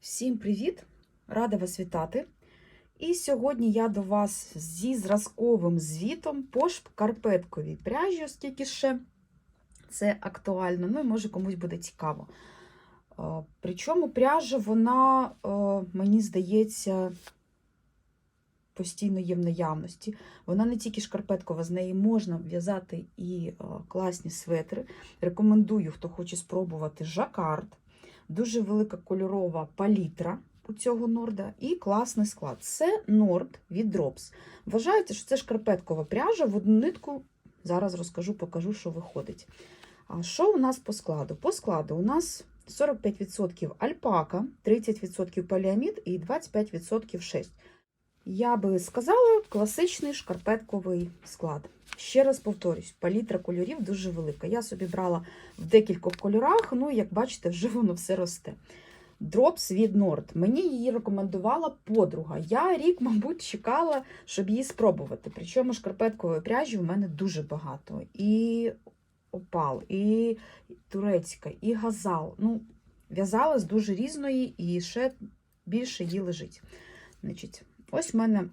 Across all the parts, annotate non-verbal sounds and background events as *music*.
Всім привіт! Рада вас вітати. І сьогодні я до вас зі зразковим звітом по шкарпетковій пряжі, оскільки ще це актуально, ну і може комусь буде цікаво. Е, Причому пряжа, вона, е, мені здається, постійно є в наявності. Вона не тільки шкарпеткова, з неї можна в'язати і е, класні светри. Рекомендую, хто хоче спробувати жакард. Дуже велика кольорова палітра у цього норда і класний склад. Це норд від Drops. Вважається, що це шкарпеткова пряжа. В одну нитку зараз розкажу, покажу, що виходить. А що у нас по складу? По складу у нас 45% альпака, 30% поліамід і 25% шерсть. Я би сказала, класичний шкарпетковий склад. Ще раз повторюсь, палітра кольорів дуже велика. Я собі брала в декількох кольорах, ну, як бачите, вже воно все росте. Дропс від Nord. Мені її рекомендувала подруга. Я рік, мабуть, чекала, щоб її спробувати. Причому шкарпеткової пряжі у мене дуже багато. І опал, і турецька, і газал. Ну, в'язала з дуже різної і ще більше її лежить. Значить, ось в мене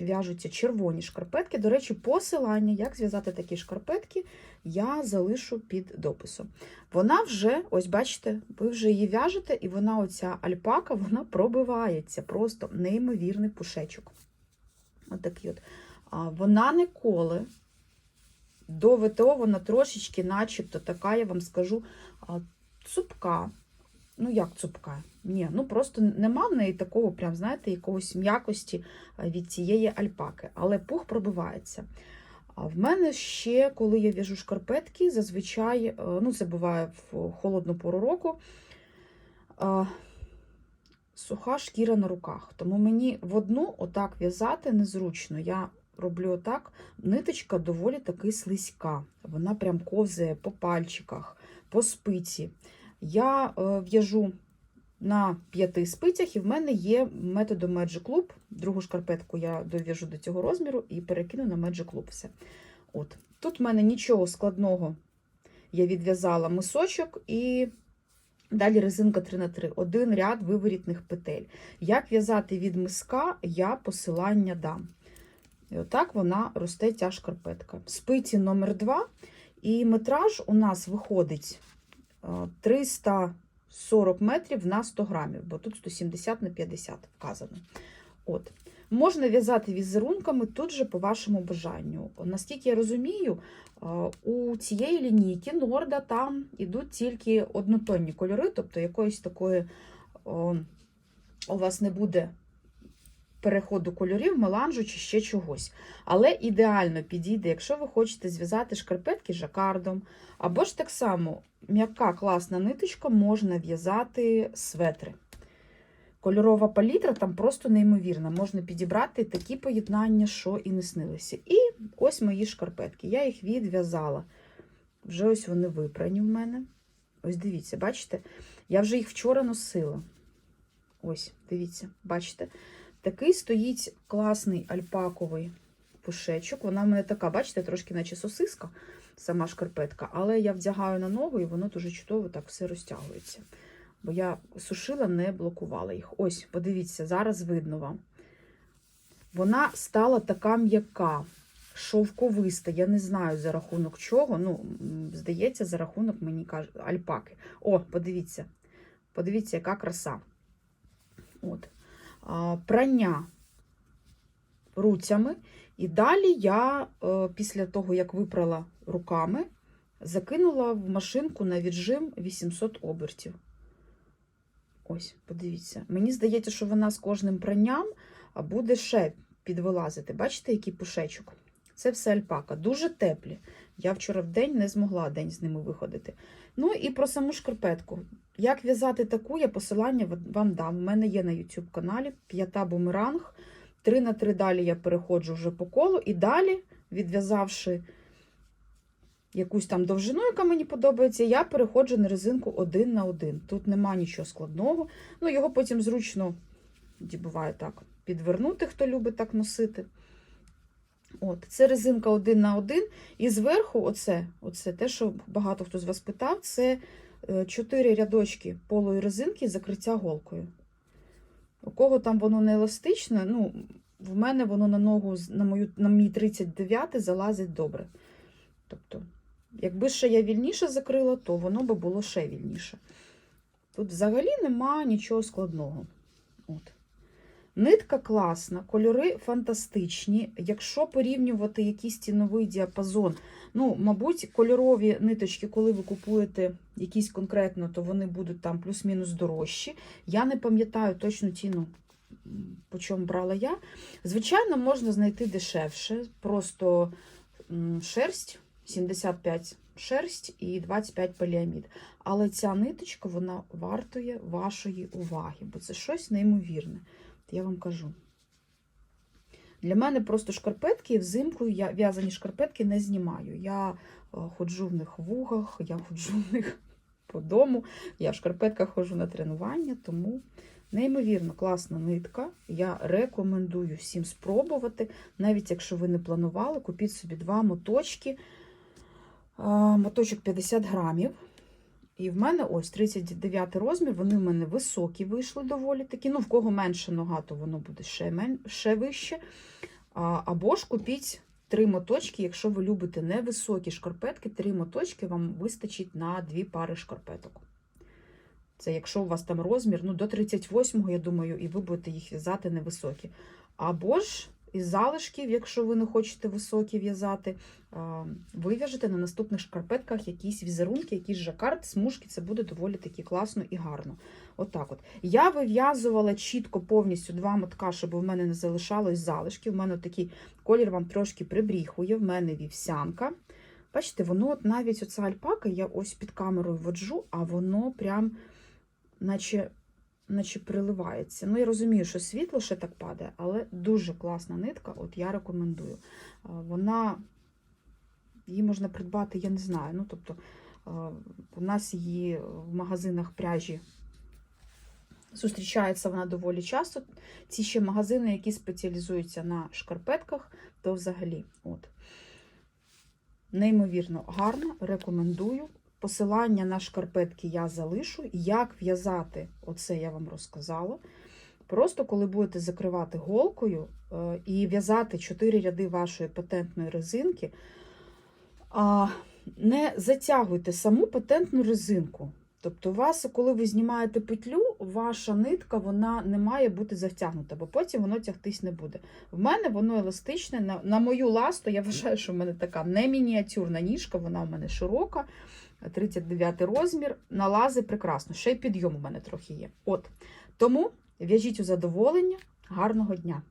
в'яжуться червоні шкарпетки. До речі, посилання, як зв'язати такі шкарпетки, я залишу під дописом. Вона вже, ось бачите, ви вже її в'яжете, і вона, оця альпака, вона пробивається. Просто неймовірний пушечок. Отакий от. А, Вона не коле. До ВТО вона трошечки, начебто, така, я вам скажу, цупка. Ну, як цупка? Ні, ну просто нема в неї такого, прям, знаєте, якогось м'якості від цієї альпаки, але пух пробивається. А в мене ще, коли я в'яжу шкарпетки, зазвичай, е, ну це буває в холодну пору року, суха шкіра на руках. Тому мені в одну отак в'язати незручно. Я роблю отак, ниточка доволі таки слизька. Вона прям ковзає по пальчиках, по спиці. Я е, в'яжу на п'яти спицях, і в мене є методом Magic Loop. Другу шкарпетку я дов'яжу до цього розміру і перекину на Magic Club. все. От. Тут в мене нічого складного я відв'язала мисочок і далі резинка 3х3, один ряд виворітних петель. Як в'язати від миска, я посилання дам. І отак вона росте ця шкарпетка. Спиці номер 2 і метраж у нас виходить е, 300. 40 метрів на 100 грамів, бо тут 170 на 50 вказано. От. Можна в'язати візерунками тут же по вашому бажанню. Наскільки я розумію, у цієї лінійки Норда там йдуть тільки однотонні кольори, тобто якоїсь такої о, у вас не буде переходу кольорів, меланжу чи ще чогось. Але ідеально підійде, якщо ви хочете зв'язати шкарпетки жакардом, або ж так само м'яка класна ниточка можна в'язати светри. Кольорова палітра там просто неймовірна. Можна підібрати такі поєднання, що і не снилися. І ось мої шкарпетки. Я їх відв'язала. Вже ось вони випрані в мене. Ось дивіться, бачите? Я вже їх вчора носила. Ось, дивіться, бачите? Такий стоїть класний альпаковий пушечок. Вона в мене така, бачите, трошки наче сосиска, сама шкарпетка, але я вдягаю на ногу, і воно дуже чудово так все розтягується. Бо я сушила, не блокувала їх. Ось, подивіться, зараз видно вам. Вона стала така м'яка, шовковиста. Я не знаю за рахунок чого. Ну, здається, за рахунок мені кажуть, альпаки. О, подивіться. Подивіться, яка краса. От. Прання руцями. І далі я, е, після того, як випрала руками, закинула в машинку на віджим 800 обертів. Ось, подивіться. Мені здається, що вона з кожним пранням буде ще підвилазити. Бачите, який пушечок? Це все альпака. Дуже теплі. Я вчора в день не змогла день з ними виходити. Ну і про саму шкарпетку. Як в'язати таку, я посилання вам дам. У мене є на YouTube каналі п'ята бумеранг. 3 на 3 далі я переходжу вже по колу, і далі, відв'язавши якусь там довжину, яка мені подобається, я переходжу на резинку один на один. Тут нема нічого складного. Ну, його потім зручно, буває так, підвернути, хто любить так носити. От, Це резинка один на один. І зверху, оце, оце те, що багато хто з вас питав, це 4 рядочки полої резинки закриття голкою. У кого там воно не еластичне, ну, в мене воно на ногу, на, мою, на мій 39 залазить добре. Тобто, якби ще я вільніше закрила, то воно би було ще вільніше. Тут взагалі нема нічого складного. От. Нитка класна, кольори фантастичні. Якщо порівнювати якийсь ціновий діапазон, ну, мабуть, кольорові ниточки, коли ви купуєте якісь конкретно, то вони будуть там плюс-мінус дорожчі. Я не пам'ятаю точну ціну, по чому брала я. Звичайно, можна знайти дешевше, просто шерсть 75 шерсть і 25 поліамід. Але ця ниточка вона вартує вашої уваги, бо це щось неймовірне. Я вам кажу. Для мене просто шкарпетки взимку я в'язані шкарпетки не знімаю. Я е, ходжу в них в вугах, я ходжу в них *laughs* по дому, я в шкарпетках ходжу на тренування, тому неймовірно класна нитка. Я рекомендую всім спробувати. Навіть якщо ви не планували, купіть собі два моточки. Е, Моточок 50 грамів. І в мене ось 39 розмір, вони в мене високі вийшли доволі такі. Ну, в кого менше нога, то воно буде ще, мен... ще вище. А, або ж купіть три моточки, якщо ви любите невисокі шкарпетки, три моточки вам вистачить на дві пари шкарпеток. Це якщо у вас там розмір, ну до 38-го, я думаю, і ви будете їх в'язати невисокі. Або ж із залишків, якщо ви не хочете високі в'язати, а, ви в'яжете на наступних шкарпетках якісь візерунки, якісь жакард, смужки, це буде доволі таки класно і гарно. Отак от. Я вив'язувала чітко повністю два мотка, щоб у мене не залишалось залишків. У мене такий колір вам трошки прибріхує, в мене вівсянка. Бачите, воно от навіть оця альпака, я ось під камерою воджу, а воно прям наче, наче приливається. Ну, я розумію, що світло ще так падає, але дуже класна нитка, от я рекомендую. Вона, її можна придбати, я не знаю. Ну, тобто, у нас її в магазинах пряжі зустрічається вона доволі часто. Ці ще магазини, які спеціалізуються на шкарпетках, то взагалі. От. Неймовірно гарно, рекомендую. Посилання на шкарпетки я залишу. Як в'язати, оце я вам розказала. Просто коли будете закривати голкою е, і в'язати 4 ряди вашої патентної резинки, не затягуйте саму патентну резинку. Тобто, у вас, коли ви знімаєте петлю, ваша нитка вона не має бути затягнута, бо потім воно тягтись не буде. В мене воно еластичне. На, на мою ласту, я вважаю, що в мене така не мініатюрна ніжка, вона в мене широка, 39 розмір. Налази прекрасно. Ще й підйом у мене трохи є. От. Тому в'яжіть у задоволення. Гарного дня!